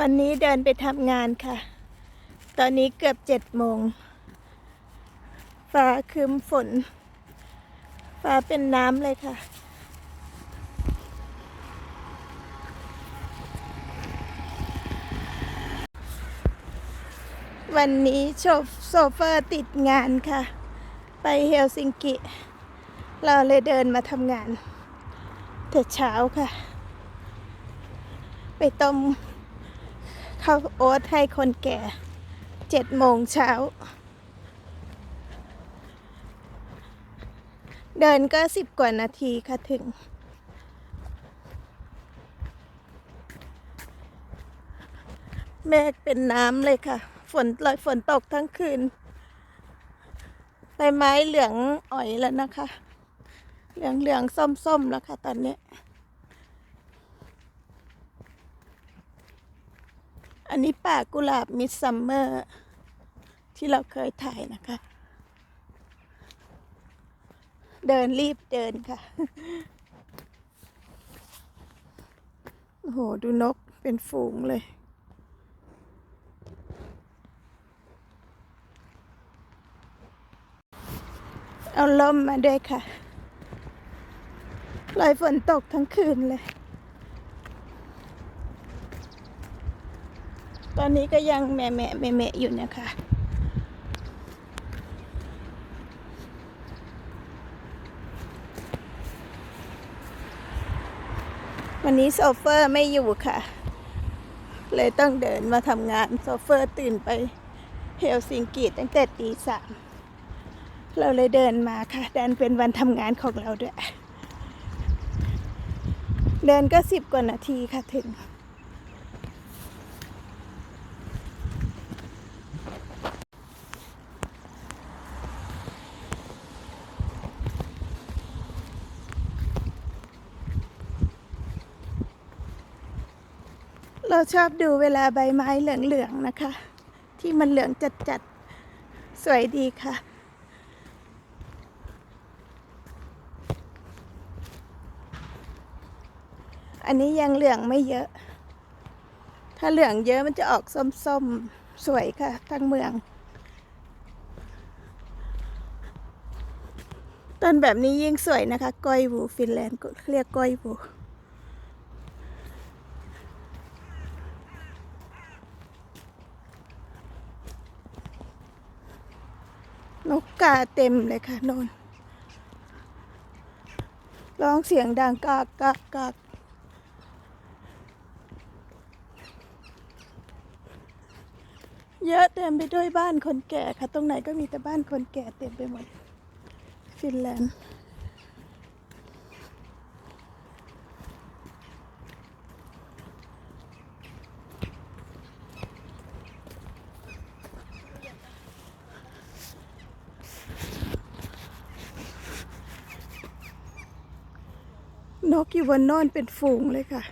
วันนี้เดินไปทำงานค่ะ ตอนนี้เกือบเจ็ดโมง ฟ้าครึ้มฝน ฟ้าเป็นน้ำเลยค่ะ วันนี้โชฟโซเฟอร์ติดงานค่ะ ไปเฮลซิงกิ เราเลยเดินมาทำงานแต่เช้าค่ะ ไปต้ม ข้าวโอ๊ตให้คนแก่เจ็ดโมงเช้า เดินก็สิบกว่านาทีค่ะถึง เมฆเป็นน้ำเลยค่ะ ฝนลอยฝนตกทั้งคืนใบไม้เหลืองอ่อยแล้วนะคะ เหลืองเหลืองส้มส้มๆแล้วค่ะตอนนี้ อันนี้ป่ากุหลาบมิดซัมเมอร์ ที่เราเคยถ่ายนะคะ เดินรีบเดินค่ะ โอ้โห ดูนกเป็นฝูงเลยเอาล่มมาด้วยค่ะ ลอยฝนตกทั้งคืนเลย อนนี้ก็ยังแม่แม่แม่แม่อยู่นะคะวันนี้โซเฟอร์ไม่อยู่ค่ะ เลยต้องเดินมาทำงานโซเฟอร์ตื่นไปเฮลซิงกิตั้งแต่ตีสามเราเลยเดินมาค่ะดันเป็นวันทำงานของเราด้วย เดินก็สิบกว่านาทีค่ะถึง ชอบดูเวลาใบไม้เหลืองๆนะคะ ที่มันเหลืองจัดๆ สวยดีค่ะ อันนี้ยังเหลืองไม่เยอะ ถ้าเหลืองเยอะมันจะออกส้มๆ สวยค่ะทั้งเมือง ต้นแบบนี้ยิ่งสวยนะคะ ก้อยวูฟินแลนด์เรียกก้อยวู นกกาเต็มเลยค่ะนนร้องเสียงดังกากกากกากเยอะเต็มไปด้วยบ้านคนแก่ค่ะ ตรงไหนก็มีแต่บ้านคนแก่เต็มไปหมด ฟินแลนด์ นกอยู่บนโน่นเป็นฝูงเลยค่ะ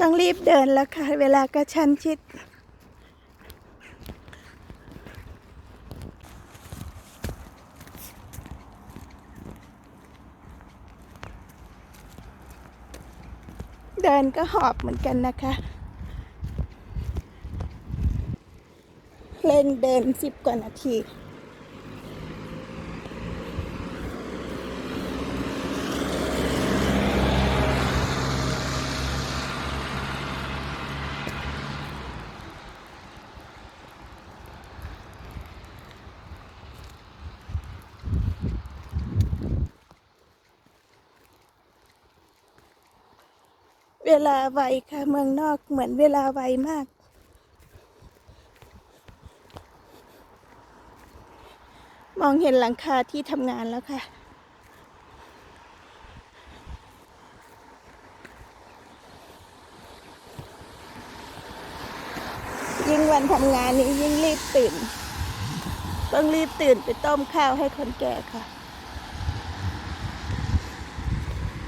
ต้องรีบเดินแล้วค่ะ เวลาก็ชันชิด เดินก็หอบเหมือนกันนะคะ เล่นเดินสิบกว่านาที ลาไวค่ะ เมืองนอกเหมือนเวลาไวมาก มองเห็นหลังคาที่ทำงานแล้วค่ะ ยิ่งวันทำงานนี้ยิ่งรีบตื่น ต้องรีบตื่นไปต้มข้าวให้คนแก่ค่ะ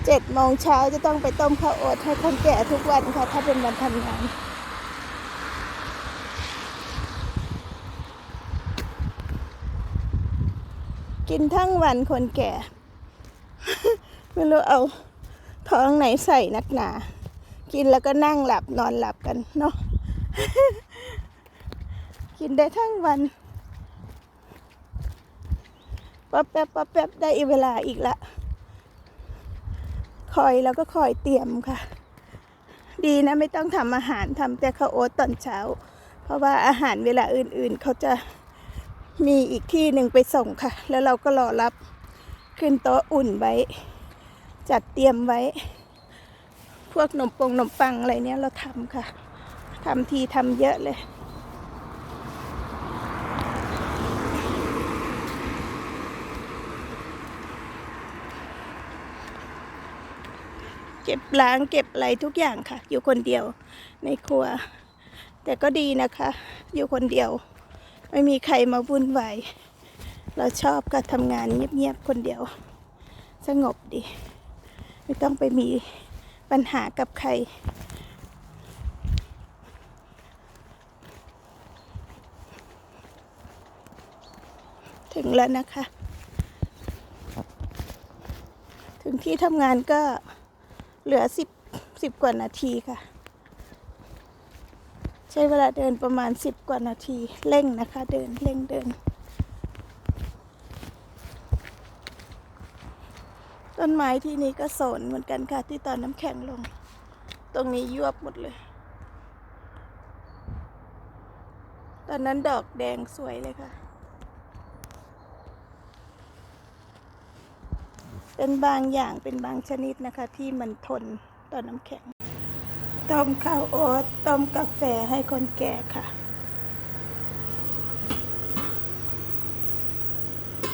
เจ็ดโมงเช้าจะต้องไปต้มข้าวโอ๊ตให้คนแก่ทุกวันค่ะ ถ้าเป็นวันทำงานกินทั้งวันคนแก่ ไม่รู้เอาท้องไหนใส่นักหนา กินแล้วก็นั่งหลับนอนหลับกันเนาะกินได้ทั้งวันป๊อปแป๊บป๊อปแป๊บได้อีเวลาอีกละ คอยแล้วก็คอยเตรียมค่ะ ดีนะไม่ต้องทำอาหารทำแต่ข้าวโอ๊ตตอนเช้า เพราะว่าอาหารเวลาอื่นๆ เขาจะมีอีกที่หนึ่งไปส่งค่ะ แล้วเราก็รอรับขึ้นโต๊ะอุ่นไว้ จัดเตรียมไว้ พวกขนมปงขนมปังอะไรเนี้ยเราทำค่ะทำทีทำเยอะเลย ก็บล้างเก็บอะไรทุกอย่างค่ะ อยู่คนเดียวในครัว แต่ก็ดีนะคะ อยู่คนเดียว ไม่มีใครมาวุ่นวายเราชอบการทำงานเงียบๆคนเดียว สงบดี ไม่ต้องไปมีปัญหากับใคร ถึงแล้วนะคะ ถึงที่ทำงานก็ เหลือสิบสิบกว่านาทีค่ะ ใช้เวลาเดินประมาณสิบกว่านาทีเร่งนะคะ เดินเร่งเดิน ต้นไม้ที่นี้ก็โสนเหมือนกันค่ะ ที่ตอนน้ำแข็งลง ตรงนี้ยวบหมดเลย ตอนนั้นดอกแดงสวยเลยค่ะ เป็นบางอย่างเป็นบางชนิดนะคะ ที่มันทนต่อน้ำแข็ง ต้มข้าวโอ๊ตต้มกาแฟให้คนแก่ค่ะ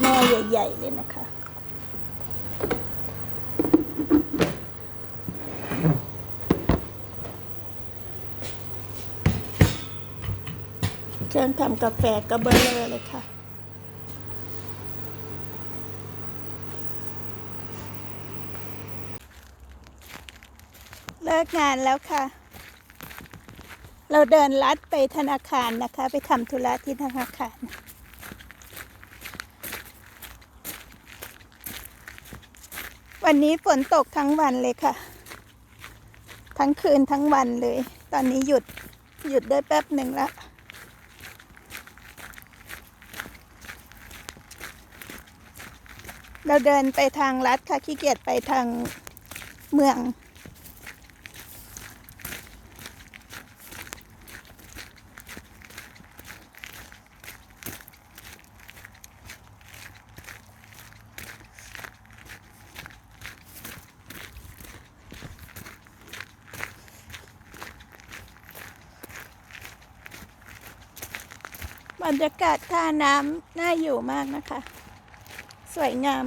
หม้อใหญ่ ๆ เลยนะคะเครื่องทำกาแฟกระเบลอเลยค่ะ ลิกงานแล้วค่ะ เราเดินลัดไปธนาคารนะคะ ไปทำธุระที่ธนาคารวันนี้ฝนตกทั้งวันเลยค่ะ ทั้งคืนทั้งวันเลย ตอนนี้หยุดหยุดได้แป๊บหนึ่งละเราเดินไปทางลัดค่ะขี้เกียจไปทางเมือง บรรยากาศท่าน้ำน่าอยู่มากนะคะ สวยงาม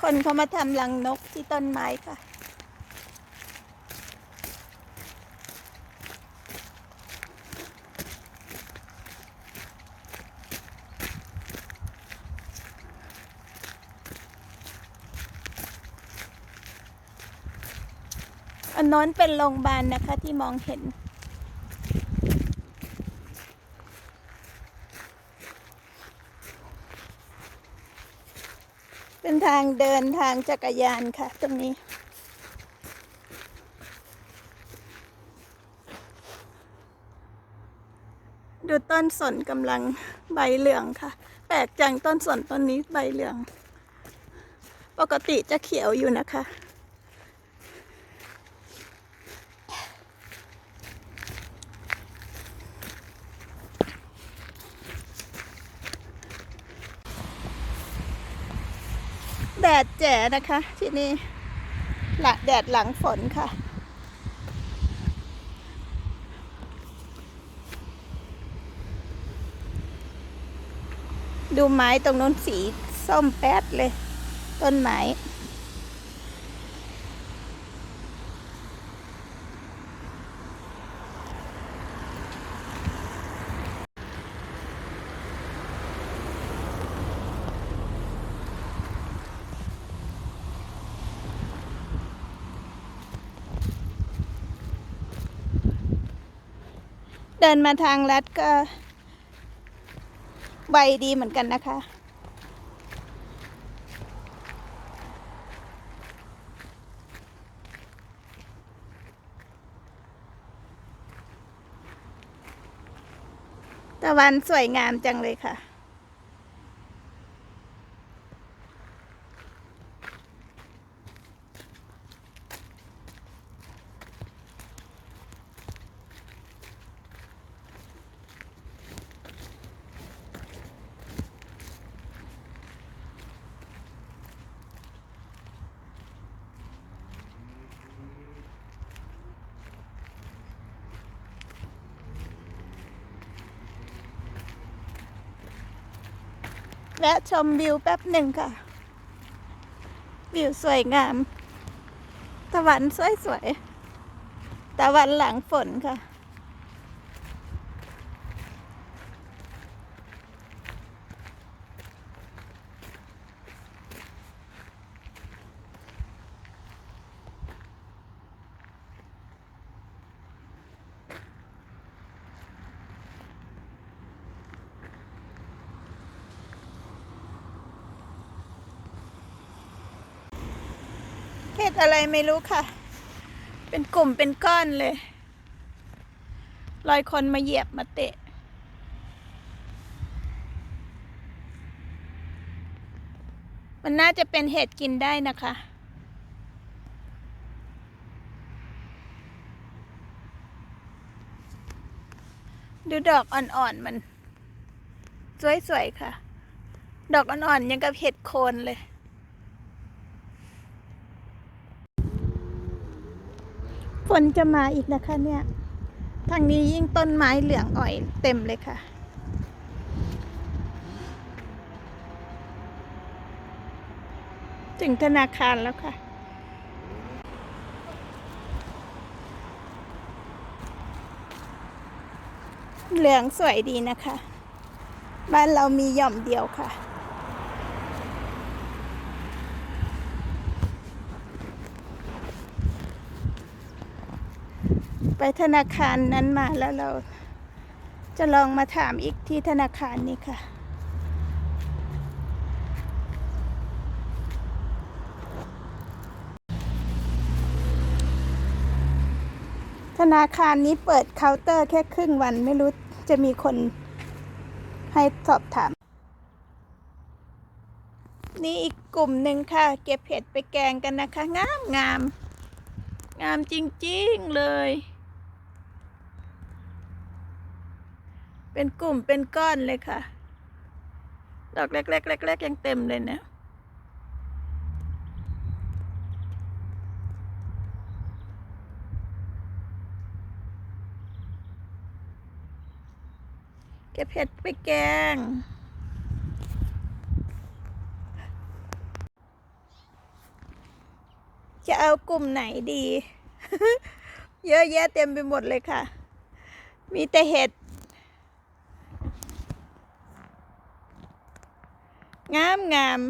คนเขามาทำรังนกที่ต้นไม้ค่ะ อันน้นเป็นโรงพยาบาลนะคะที่มองเห็น เป็น ทางเดินทางจักรยานค่ะ ตรงนี้ ดูต้นสนกำลังใบเหลืองค่ะ แปลกจังต้นสนต้นนี้ใบเหลือง ปกติจะเขียวอยู่นะคะ แดดแจ๋นะคะ ที่นี่หละแดดหลังฝนค่ะดูไม้ตรงนู้นสีส้มแป๊ดเลย ต้นไม้ ดินมาทางลัดก็ ใบดีเหมือนกันนะคะ ตะวันสวยงามจังเลยค่ะ วะชมวิวแป๊บหนึ่งค่ะ วิวสวยงาม ตะวันสวยสวยๆตะวันหลังฝนค่ะ เห็ดอะไรไม่รู้ค่ะ เป็นกลุ่มเป็นก้อนเลยรอยคนมาเหยียบมาเตะ มันน่าจะเป็นเห็ดกินได้นะคะดูดอกอ่อนๆมัน สวยๆค่ะ ดอกอ่อนๆยังกับเห็ดโคนเลย ฝนจะมาอีกนะคะเนี่ย ทางนี้ยิ่งต้นไม้เหลืองอ่อยเต็มเลยค่ะถึงธนาคารแล้วค่ะ เหลืองสวยดีนะคะ บ้านเรามีหย่อมเดียวค่ะ ไปธนาคารนั้นมาแล้วเราจะลองมาถามอีกที่ธนาคารนี้ค่ะ ธนาคารนี้เปิดเคาน์เตอร์แค่ครึ่งวันไม่รู้จะมีคนให้สอบถาม นี่อีกกลุ่มหนึ่งค่ะ เก็บเห็ดไปแกงกันนะคะ งามงามงามจริง ๆ เลย เป็นกลุ่มเป็นก้อนเลยค่ะ ดอกเล็กๆเล็กๆยังเต็มเลยเนะเก็บเห็ดไปแกง จะเอากลุ่มไหนดี เยอะแยะเต็มไปหมดเลยค่ะ มีแต่เห็ด งามงาม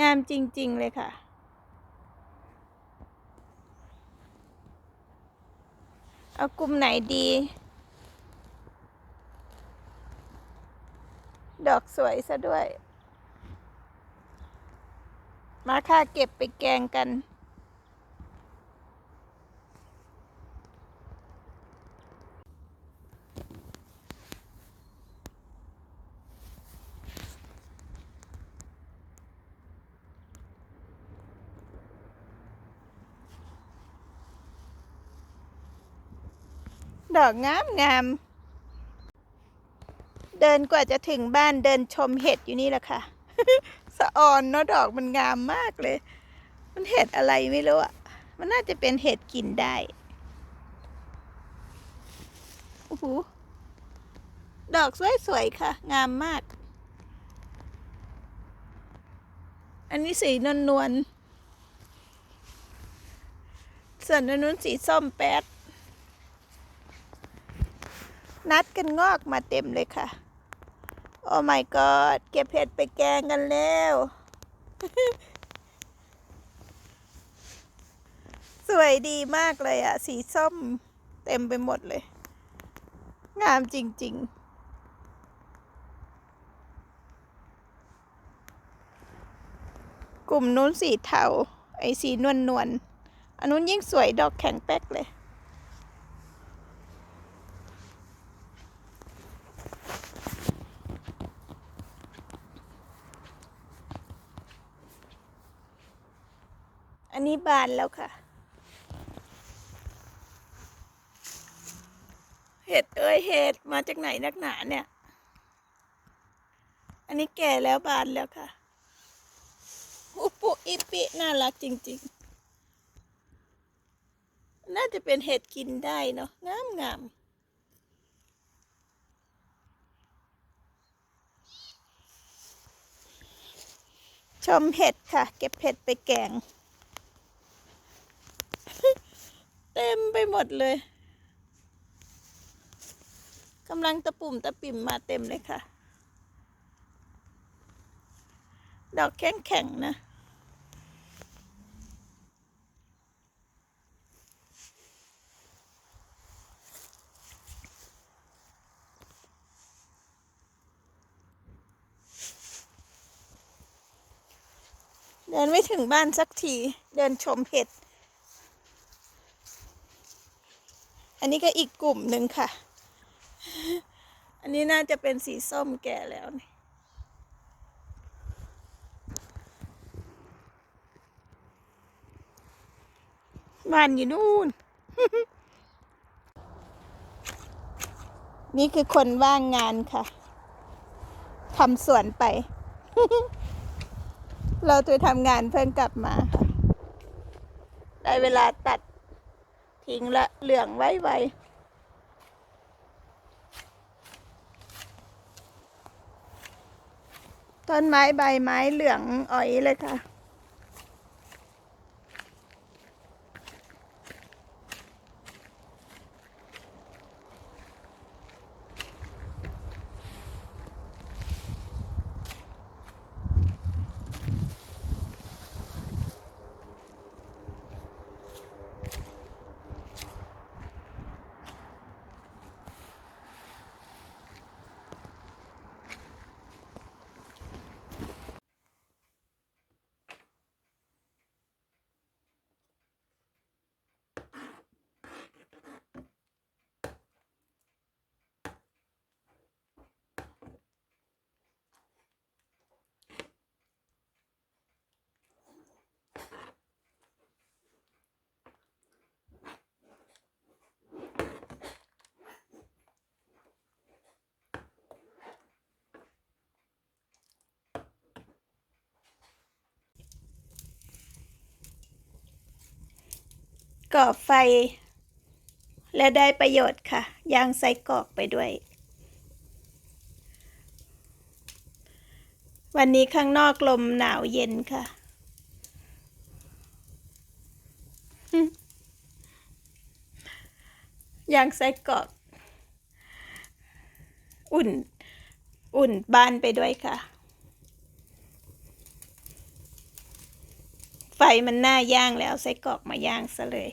งามจริง ๆ เลยค่ะ เอากลุ่มไหนดี ดอกสวยซะด้วย มาค่ะเก็บไปแกงกัน ดอกงามงามเดินกว่าจะถึงบ้านเดินชมเห็ดอยู่นี่แหละค่ะ สะออนเนาะดอกมันงามมากเลย มันเห็ดอะไรไม่รู้อะ มันน่าจะเป็นเห็ดกินได้โอ้โหดอกสวยๆค่ะ งามมาก อันนี้สีนวลนวลๆส่วนอันนู้นสีส้มแป๊ด นัดกันงอกมาเต็มเลยค่ะ โอ้ my god เก็บเห็ดไปแกงกันแล้ว สวยดีมากเลยอะสีส้มเต็มไปหมดเลย งามจริง ๆกลุ่มนู้นสีเทา ไอ้สีนวลนวลอันนู้นยิ่งสวยดอกแข็งแป๊กเลย นี้บานแล้วค่ะ เห็ดเอ้ยเห็ดมาจากไหนนักหนาเนี่ย อันนี้แก่แล้วบานแล้วค่ะอุปุอิปิน่ารักจริง ๆ น่าจะเป็นเห็ดกินได้เนาะงามงามชมเห็ดค่ะ เก็บเห็ดไปแกง เต็มไป หมดเลยกำลังตะปุ่มตะปิ่มมาเต็มเลยค่ะ ดอกแข็งๆนะ เดินไม่ถึงบ้านสักที เดินชมเห็ด อันนี้ก็อีกกลุ่มหนึ่งค่ะ อันนี้น่าจะเป็นสีส้มแก่แล้วนี่บ้านอยู่นู่น นี่คือคนว่างงานค่ะ ทำสวนไป เราจะทำงานเพิ่งกลับมาค่ะได้เวลาตัด ทิ้งละเหลืองไว้ไวต้นไม้ใบไม้เหลืองอ่อยเลยค่ะ ก่อไฟ และได้ประโยชน์ค่ะ ยางไส้กรอกไปด้วย วันนี้ข้างนอกลมหนาวเย็นค่ะ ยางไส้กรอกอุ่น อุ่นบ้านไปด้วยค่ะ ไฟมันหน่าย่างแล้วไส้กรอกมาย่างซะเลย